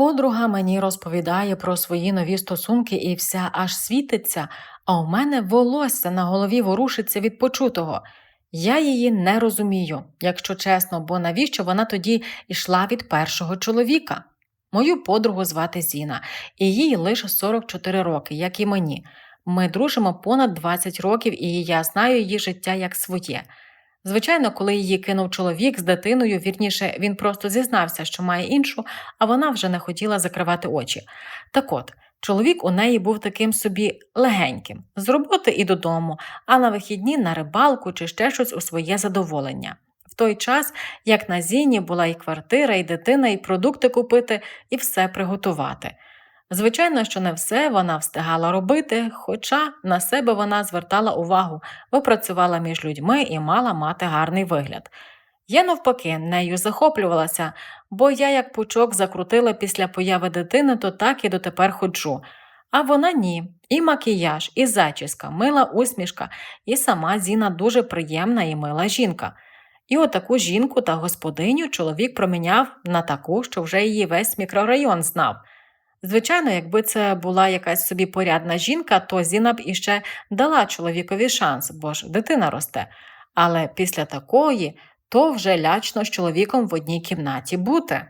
Подруга мені розповідає про свої нові стосунки і вся аж світиться, а у мене волосся на голові ворушиться від почутого. Я її не розумію, якщо чесно, бо навіщо вона тоді йшла від першого чоловіка? Мою подругу звати Зіна, і їй лише 44 роки, як і мені. Ми дружимо понад 20 років, і я знаю її життя як своє. Звичайно, коли її кинув чоловік з дитиною, вірніше, він просто зізнався, що має іншу, а вона вже не хотіла закривати очі. Так от, чоловік у неї був таким собі легеньким, з роботи і додому, а на вихідні на рибалку чи ще щось у своє задоволення. В той час, як на Зіні була і квартира, і дитина, і продукти купити, і все приготувати. Звичайно, що не все вона встигала робити, хоча на себе вона звертала увагу, бо працювала між людьми і мала мати гарний вигляд. Я навпаки нею захоплювалася, бо я як пучок закрутила після появи дитини, то так і дотепер ходжу. А вона ні. І макіяж, і зачіска, мила усмішка, і сама Зіна дуже приємна і мила жінка. І отаку жінку та господиню чоловік проміняв на таку, що вже її весь мікрорайон знав. Звичайно, якби це була якась собі порядна жінка, то Зіна б іще дала чоловікові шанс, бо ж дитина росте. Але після такої то вже лячно з чоловіком в одній кімнаті бути.